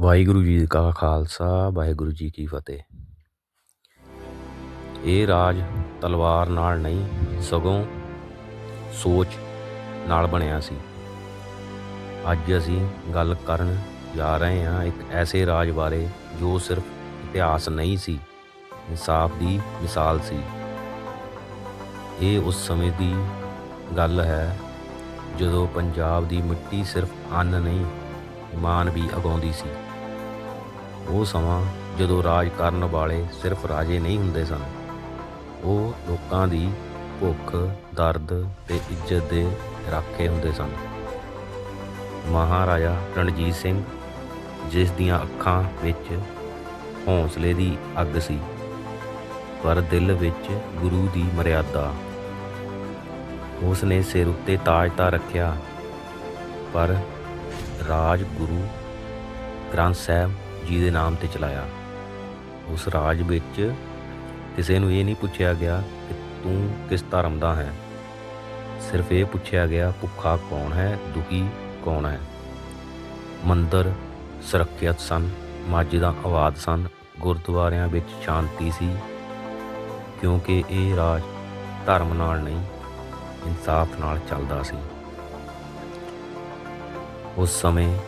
ਵਾਹਿਗੁਰੂ ਜੀ ਕਾ ਖਾਲਸਾ, ਵਾਹਿਗੁਰੂ ਜੀ ਕੀ ਫਤਿਹ। ਇਹ ਰਾਜ ਤਲਵਾਰ ਨਾਲ ਨਹੀਂ, ਸਗੋਂ ਸੋਚ ਨਾਲ ਬਣਿਆ ਸੀ। ਅੱਜ ਅਸੀਂ ਗੱਲ ਕਰਨ ਜਾ ਰਹੇ ਹਾਂ ਇੱਕ ਐਸੇ ਰਾਜ ਬਾਰੇ ਜੋ ਸਿਰਫ ਇਤਿਹਾਸ ਨਹੀਂ ਸੀ, ਇਨਸਾਫ ਦੀ ਮਿਸਾਲ ਸੀ। ਇਹ ਉਸ ਸਮੇਂ ਦੀ ਗੱਲ ਹੈ ਜਦੋਂ ਪੰਜਾਬ ਦੀ ਮਿੱਟੀ ਸਿਰਫ ਅੰਨ ਨਹੀਂ, ਇਮਾਨ ਵੀ ਉਗਾਉਂਦੀ ਸੀ। ਉਹ ਸਮਾਂ ਜਦੋਂ ਰਾਜ ਕਰਨ ਵਾਲੇ ਸਿਰਫ ਰਾਜੇ ਨਹੀਂ ਹੁੰਦੇ ਸਨ। ਉਹ ਲੋਕਾਂ ਦੀ ਭੁੱਖ, ਦਰਦ ਤੇ ਇੱਜ਼ਤ ਦੇ ਰਾਖੇ ਹੁੰਦੇ ਸਨ। ਮਹਾਰਾਜਾ ਰਣਜੀਤ ਸਿੰਘ, ਜਿਸ ਦੀਆਂ ਅੱਖਾਂ ਵਿੱਚ ਹੌਸਲੇ ਦੀ ਅੱਗ ਸੀ, ਪਰ ਦਿਲ ਵਿੱਚ ਗੁਰੂ ਦੀ ਮਰਿਆਦਾ। ਉਸ ਨੇ ਸਿਰ ਉੱਤੇ ਤਾਜ ਤਾਂ ਰੱਖਿਆ, ਪਰ ਰਾਜ ਗੁਰੂ ਗ੍ਰੰਥ ਸਾਹਿਬ ਜੀ ਦੇ ਨਾਮ ਤੇ ਚਲਾਇਆ। ਉਸ ਰਾਜ ਵਿੱਚ ਕਿਸੇ ਨੂੰ ਇਹ ਨਹੀਂ ਪੁੱਛਿਆ ਗਿਆ ਕਿ ਤੂੰ ਕਿਸ ਧਰਮ ਦਾ ਹੈ। ਸਿਰਫ ਇਹ ਪੁੱਛਿਆ ਗਿਆ, ਭੁੱਖਾ ਕੌਣ ਹੈ, ਦੁਖੀ ਕੌਣ ਹੈ? ਮੰਦਰ ਸੁਰੱਖਿਅਤ ਸਨ ਮਸਜਿਦਾਂ ਆਬਾਦ ਸਨ, ਗੁਰਦੁਆਰਿਆਂ ਵਿੱਚ ਸ਼ਾਂਤੀ ਸੀ, ਕਿਉਂਕਿ ਇਹ ਰਾਜ ਧਰਮ ਨਾਲ ਨਹੀਂ, ਇਨਸਾਫ ਨਾਲ ਚੱਲਦਾ ਸੀ। ਉਸ ਸਮੇਂ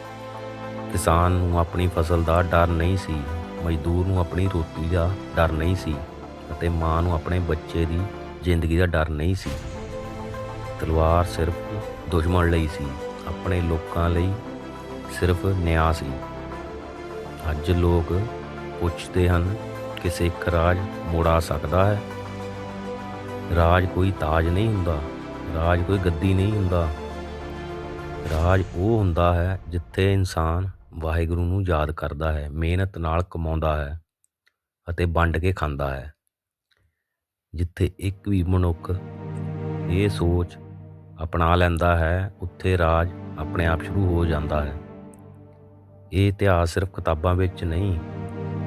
ਕਿਸਾਨ ਨੂੰ ਆਪਣੀ ਫਸਲ ਦਾ ਡਰ ਨਹੀਂ ਸੀ, ਮਜ਼ਦੂਰ ਨੂੰ ਆਪਣੀ ਰੋਟੀ ਦਾ ਡਰ ਨਹੀਂ ਸੀ ਅਤੇ ਮਾਂ ਨੂੰ ਆਪਣੇ ਬੱਚੇ ਦੀ ਜ਼ਿੰਦਗੀ ਦਾ ਡਰ ਨਹੀਂ ਸੀ। ਤਲਵਾਰ ਸਿਰਫ ਦੁਸ਼ਮਣ ਲਈ ਸੀ, ਆਪਣੇ ਲੋਕਾਂ ਲਈ ਸਿਰਫ ਨਿਆਂ ਸੀ। ਅੱਜ ਲੋਕ ਪੁੱਛਦੇ ਹਨ, ਕਿ ਸਿੱਖ ਰਾਜ ਮੋੜਾ ਸਕਦਾ ਹੈ? ਰਾਜ ਕੋਈ ਤਾਜ ਨਹੀਂ ਹੁੰਦਾ, ਰਾਜ ਕੋਈ ਗੱਦੀ ਨਹੀਂ ਹੁੰਦਾ। ਰਾਜ ਉਹ ਹੁੰਦਾ ਹੈ ਜਿੱਥੇ ਇਨਸਾਨ ਵਾਹਿਗੁਰੂ ਨੂੰ ਯਾਦ ਕਰਦਾ ਹੈ, ਮਿਹਨਤ ਨਾਲ ਕਮਾਉਂਦਾ ਹੈ ਅਤੇ ਵੰਡ ਕੇ ਖਾਂਦਾ ਹੈ। ਜਿੱਥੇ ਇੱਕ ਵੀ ਮਨੁੱਖ ਇਹ ਸੋਚ ਅਪਣਾ ਲੈਂਦਾ ਹੈ, ਉੱਥੇ ਰਾਜ ਆਪਣੇ ਆਪ ਸ਼ੁਰੂ ਹੋ ਜਾਂਦਾ ਹੈ। ਇਹ ਇਤਿਹਾਸ ਸਿਰਫ ਕਿਤਾਬਾਂ ਵਿੱਚ ਨਹੀਂ,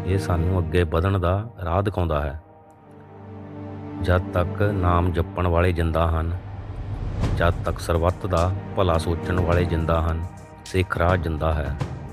ਇਹ ਸਾਨੂੰ ਅੱਗੇ ਵਧਣ ਦਾ ਰਾਹ ਦਿਖਾਉਂਦਾ ਹੈ। ਜਦ ਤੱਕ ਨਾਮ ਜਪਣ ਵਾਲੇ ਜਿੰਦਾ ਹਨ, ਜਦ ਤੱਕ ਸਰਬੱਤ ਦਾ ਭਲਾ ਸੋਚਣ ਵਾਲੇ ਜਿੰਦਾ ਹਨ, ਸਿੱਖ ਰਾਜ ਜਿੰਦਾ ਹੈ।